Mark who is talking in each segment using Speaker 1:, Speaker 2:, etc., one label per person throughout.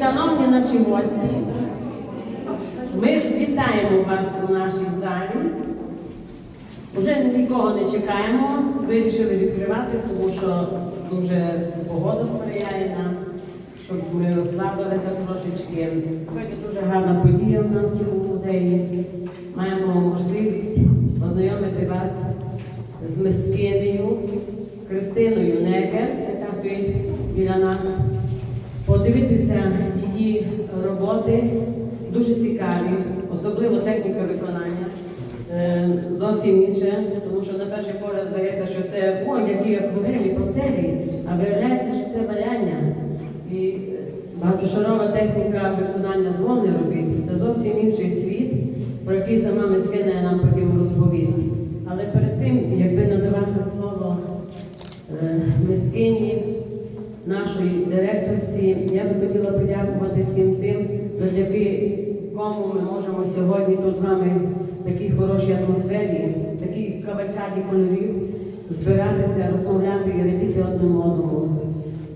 Speaker 1: Шановні наші гості, ми вітаємо вас у нашій залі. Уже нікого не чекаємо, вирішили відкривати, тому що дуже погода сприяє нам, щоб ми розслабилися трошечки. Сьогодні дуже гарна подія в нас у музеї. Маємо можливість ознайомити вас з мисткинею Кристиною Негер, яка стоїть біля нас подивитися її роботи дуже цікаві, особливо техніка виконання. Е, Зовсім інше, тому що на перший погляд здається, що це о, які акварелі, пастелі, а виявляється, що це валяння. І е, багатошарова техніка виконання зломних робіт це зовсім інший світ, про який сама мискина нам потім розповість. Але перед тим, якби надавати слово е, мискині, нашої директорці. Я би хотіла подякувати всім тим, завдяки кому ми можемо сьогодні тут з вами в такій хорошій атмосфері, в такій кавалькаді кольорів збиратися, розмовляти і радіти одному одному.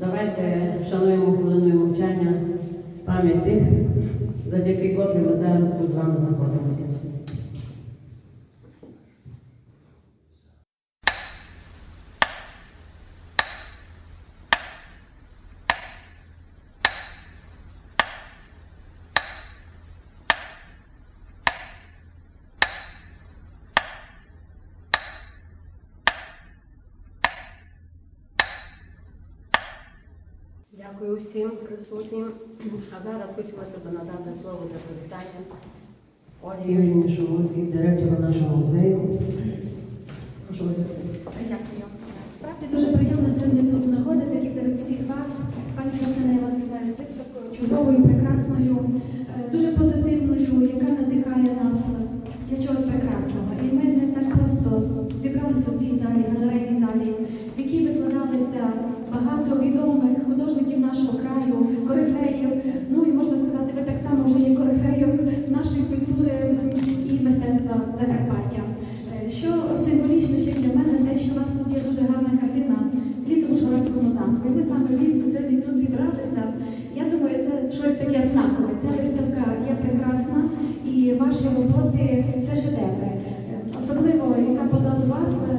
Speaker 1: Давайте вшануємо хвилиною мовчання пам'ять тих, завдяки котрим ми зараз тут з вами знаходимося. Дякую усім присутнім. А зараз хотілося б надати слово для привітання Олі Юрійні Шумовській, директору нашого музею. Прошу вас.
Speaker 2: Дякую. Справді дуже приємно сьогодні тут знаходитись серед всіх вас. Пані Красина, я вас вітаю з виставкою чудовою, прекрасною, е, дуже позитивною, яка надихає нас для чогось прекрасного. І ми не так просто зібралися в цій залі, галерейній залі, в якій викладалися багато відомих художників нашого краю, корифеїв. Ну і можна сказати, ви так само вже є корифеєм нашої культури і мистецтва Закарпаття. Е, Що символічно ще для мене, те, що у нас тут є дуже гарна картина літо в Ужгородському замку. І ми саме влітку сьогодні тут зібралися. Я думаю, це щось таке знакове. Ця виставка є прекрасна і ваші роботи це шедеври. Е, Особливо, яка позаду вас е,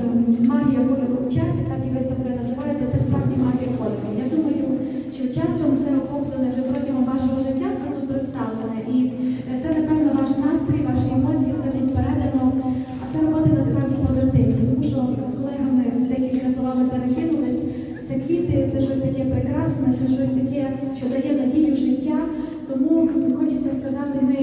Speaker 2: магія кольору в часі, так і виставка називається. Це справді магія кольору. Я думаю, що часом це охоплене вже протягом вашого життя, все тут представлене. І е, це, напевно, ваш настрій, ваші емоції, все тут передано. А це роботи насправді позитивні, тому що з колегами декілька словами перекинулись. Це квіти, це щось таке прекрасне, це щось таке, що дає надію в життя. Тому хочеться сказати, ми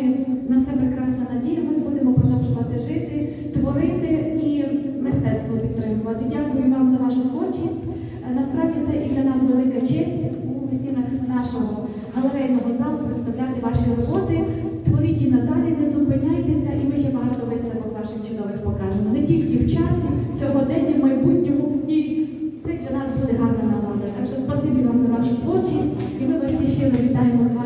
Speaker 2: на все прекрасно надіємось, будемо продовжувати жити, творити і мистецтво підтримувати. Дякую вам за вашу творчість. Е, Насправді це і для нас велика честь у стінах нашого галерейного залу представляти ваші роботи. Творіть і надалі, не зупиняйтеся, і ми ще багато виставок ваших чудових покажемо. Не тільки в часі, сьогодення, в майбутньому, і це для нас буде гарна нагода. Так що спасибі вам за вашу творчість, і ми вас щиро вітаємо з вашим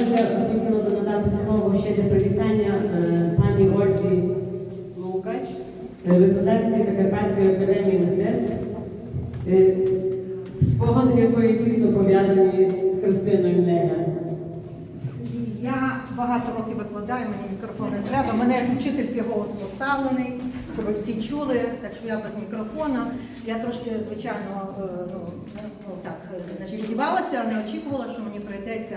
Speaker 1: Я хотіла би надати слово ще для привітання е, пані Ользі Лукач, е, викладачці Закарпатської академії мистецтв, е, спогади якої тісно пов'язані з Христиною Нега.
Speaker 3: Я багато років викладаю, мені мікрофон не треба. Мене як учительки голос поставлений, щоб ви всі чули, так що я без мікрофона. Я трошки, звичайно, ну, ну так, значить, сподівалася, не очікувала, що мені прийдеться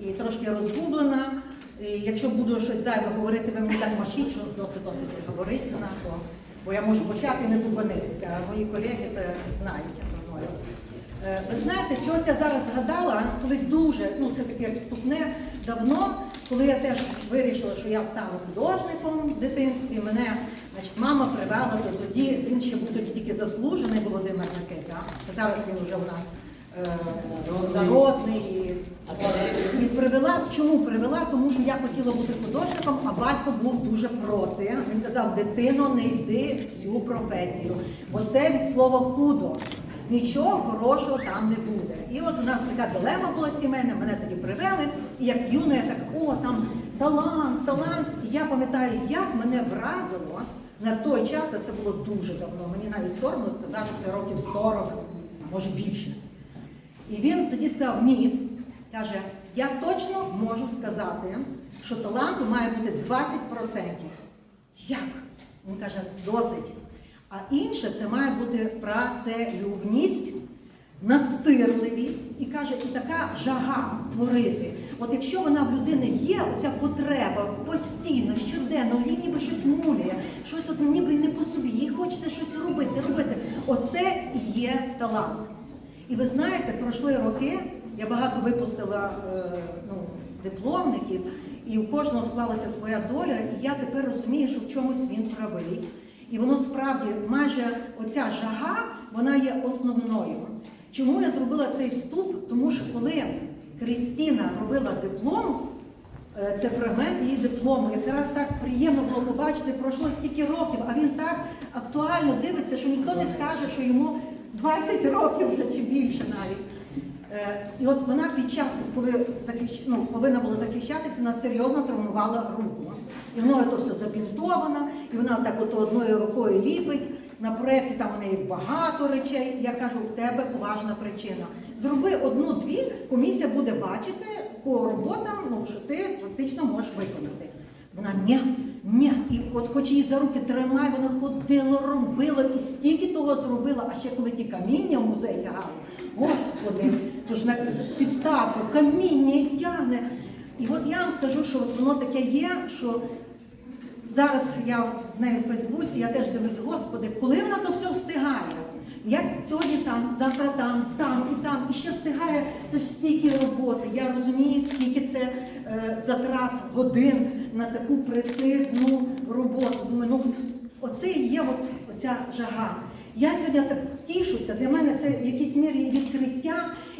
Speaker 3: і трошки розгублена. І якщо буду щось зайве говорити, ви мені так машіть, що досить досить говорисна, то бо я можу почати і не зупинитися. А мої колеги те знають за мною. Е, Ви знаєте, чогось я зараз згадала, колись дуже, ну це таке вступне, давно, коли я теж вирішила, що я стану художником в дитинстві, мене значить, мама привела, то тоді він ще був тоді тільки заслужений Володимир Микита, зараз він вже у нас е, народний. І, і привела, чому привела? Тому що я хотіла бути художником, а батько був дуже проти. Він казав, дитино, не йди в цю професію, бо це від слова худо. Нічого хорошого там не буде. І от у нас така дилема була сімейна, мене тоді привели, і як юна, я так, о, там талант, талант. І я пам'ятаю, як мене вразило, На той час, а це було дуже давно, мені навіть соромно сказати, це років 40, може більше. І він тоді сказав, ні, каже, я точно можу сказати, що таланту має бути 20%. Як? Він каже, досить. А інше це має бути працелюбність, настирливість і каже, і така жага творити. От якщо вона в людини є, оця потреба постійно, щоденно, їй ніби щось муляє, щось от ніби не по собі, їй хочеться щось робити, робити. Оце і є талант. І ви знаєте, пройшли роки, я багато випустила е, ну, дипломників, і у кожного склалася своя доля, і я тепер розумію, що в чомусь він правий. І воно справді майже оця жага, вона є основною. Чому я зробила цей вступ? Тому що коли Крістіна робила диплом, е, це фрагмент її диплому. Якраз так приємно було побачити, пройшло стільки років, а він так актуально дивиться, що ніхто не скаже, що йому 20 років вже чи більше навіть. Е, І от вона під час, коли захищ... ну, повинна була захищатися, вона серйозно травмувала руку. І воно то все забінтовано, і вона так от одною рукою ліпить. На проєкті там у неї багато речей. Я кажу, у тебе поважна причина. Зроби одну-дві, комісія буде бачити по роботам, ну, що ти фактично можеш виконати. Вона ні, ні. І от хоч її за руки тримай, вона ходила, робила і стільки того зробила, а ще коли ті каміння в музей тягали. Господи, то ж на підставку каміння і тягне. І от я вам скажу, що воно таке є, що зараз я з нею в Фейсбуці, я теж дивлюсь, Господи, коли вона то все встигає? Як сьогодні там, завтра там, там і там, і ще встигає це ж стільки роботи. Я розумію, скільки це е, затрат годин на таку прецизну роботу. Думаю, ну оце і є от, оця жага. Я сьогодні так тішуся, для мене це в якійсь мірі відкриття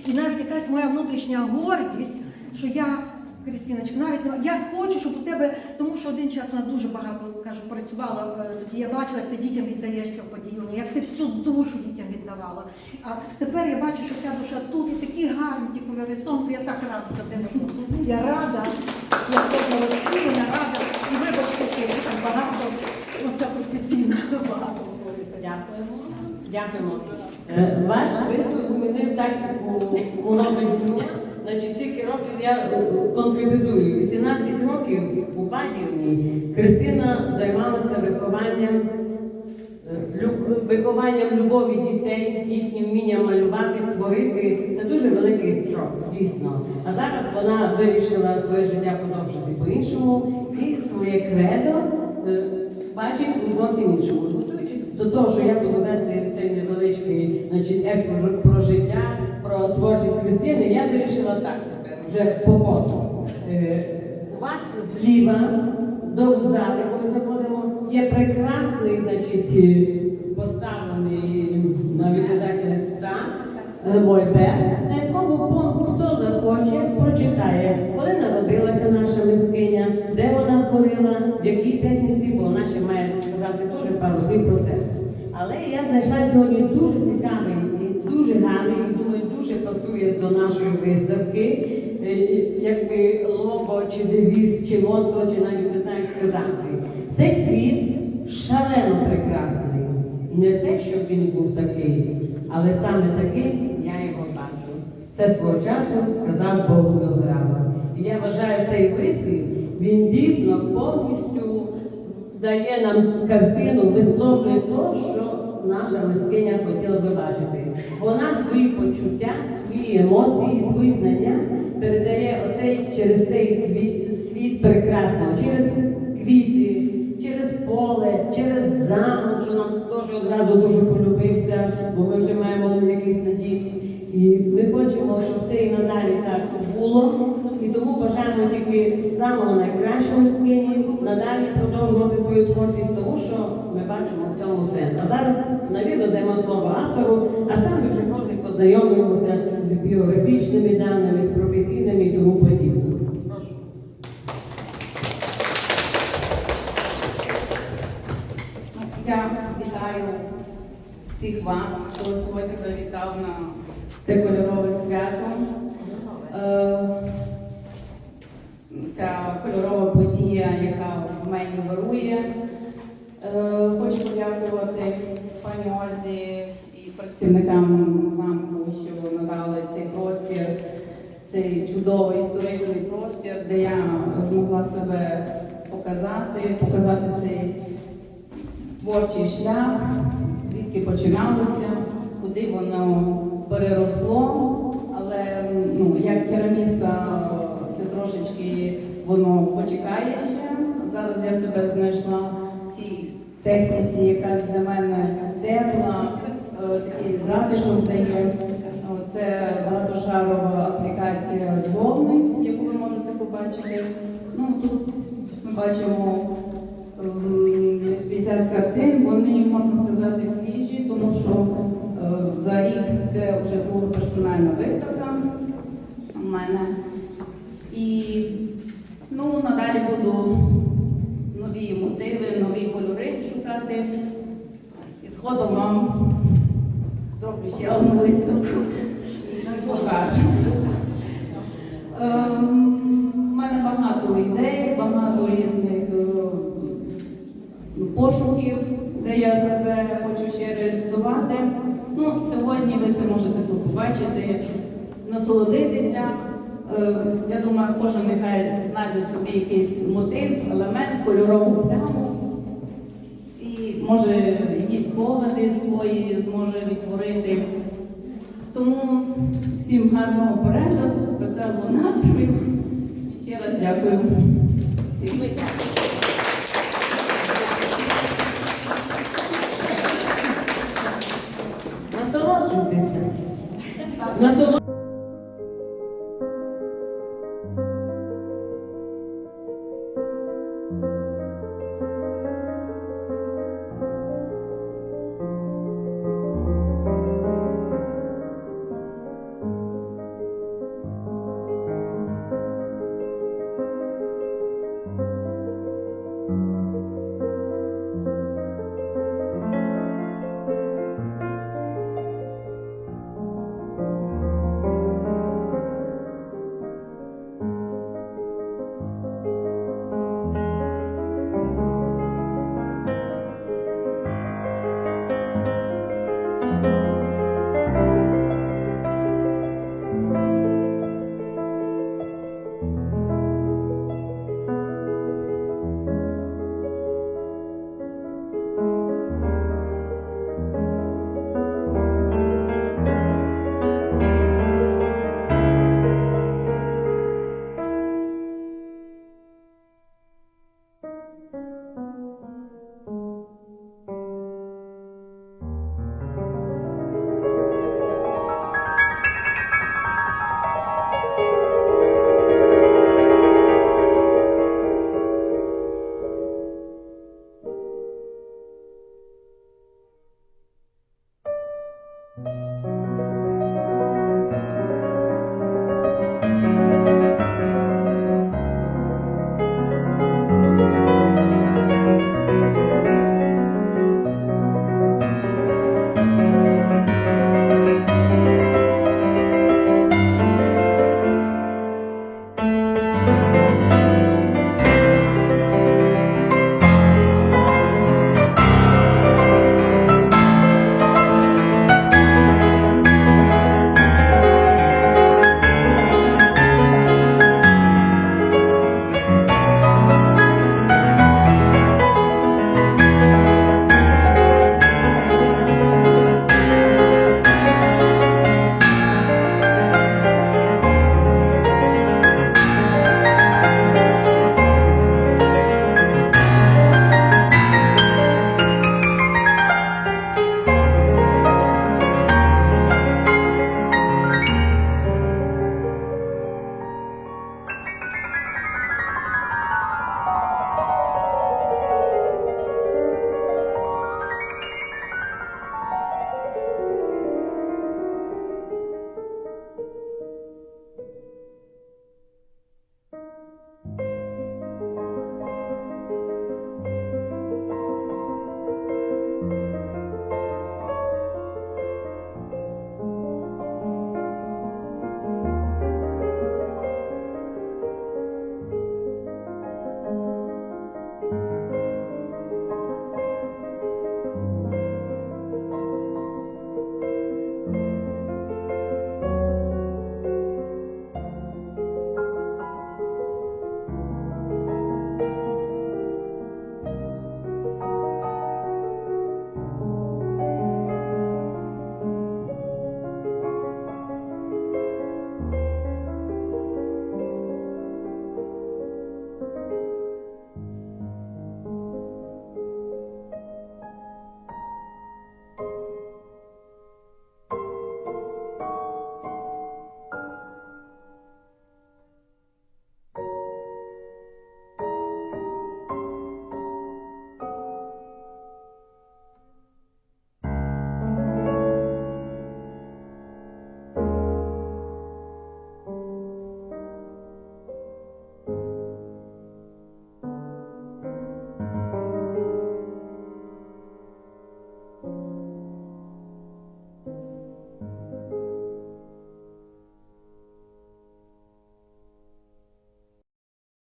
Speaker 3: і навіть якась моя внутрішня гордість, що я Крістіночка, навіть я хочу, щоб у тебе, тому що один час вона дуже багато кажу, працювала. е, Тоді я бачила, як ти дітям віддаєшся в подіюню, як ти всю душу віддавала. А тепер я бачу, що ця душа тут і такі гарні ті кольори сонця. Я так рада за тебе. Я рада, я кожного розчулена, рада. І вибачте, що я так багато, ну це професійно багато говорити.
Speaker 1: Дякуємо. Дякуємо. Е, Ваш виступ змінив тактику мого дня. Значить, стільки років я е, конкретизую. 18 років у Бадівні Кристина займалася вихованням, вихованням любові дітей, їхнім вмінням малювати, творити. Це дуже великий строк, дійсно. А зараз вона вирішила своє життя продовжити по-іншому і своє кредо е, бачить у зовсім іншому. Готуючись до того, що я буду вести цей невеличкий значить, експорт про життя, про творчість Христини, я вирішила так тепер, вже по. Е, У вас зліва до зали, коли заходимо, є прекрасний, значить, е, поставлений, так, е, мольберт, на якому хто захоче, прочитає, коли народилася наша мисткиня, де вона творила, в якій техніці, бо вона ще має сказати теж пару слів про себе. Але я знайшла сьогодні дуже цікавий і дуже гарний, і думаю, дуже пасує до нашої виставки, е, якби лого, чи девіз, чи лото, чи навіть не знаю сказати. Цей світ шалено прекрасний. Не те, щоб він був такий, але саме такий я його бачу. Це свого часу сказав Бог до. І я вважаю цей вислів, він дійсно повністю дає нам картину, висловлює те, що наша мисткиня хотіла би бачити. Вона свої почуття, свої емоції, свої знання передає оцей, через цей світ прекрасного, через квіти, поле, через замок, що нам теж одразу дуже полюбився, бо ми вже маємо якісь надії. І ми хочемо, щоб це і надалі так було. І тому бажаємо тільки самого найкращого мисткині надалі продовжувати свою творчість, тому що ми бачимо в цьому сенс. А зараз навіть даємо слово автору, а самі вже кожен познайомимося з біографічними даними, з професійними і тому подібне.
Speaker 4: Вітаю всіх вас, хто сьогодні завітав на це кольорове свято. Е, Ця кольорова подія, яка в мені вирує. Е, подякувати пані Ользі і працівникам замку, що надали цей простір, цей чудовий історичний простір, де я змогла себе показати, показати цей творчий шлях, звідки починалося, куди воно переросло. Але ну, як кераміста це трошечки воно почекає ще. Зараз я себе знайшла в цій техніці, яка для мене тепла, е, такий затишок дає. Це багатошарова аплікація з вовни, яку ви можете побачити. Ну, тут ми бачимо ем, десь 50 картин, вони, можна сказати, свіжі, тому що е, за рік це вже друга персональна виставка у мене. І ну, надалі буду нові мотиви, нові кольори шукати. І згодом вам зроблю ще одну виставку і покажу. Пошуків, де я себе хочу ще реалізувати. Ну, сьогодні ви це можете тут побачити, насолодитися. Е, Я думаю, кожен нехай знайде собі якийсь мотив, елемент, кольорову пляму. І може якісь спогади свої зможе відтворити. Тому всім гарного перегляду, веселого настрою. Ще раз дякую. Всім.
Speaker 2: nacional.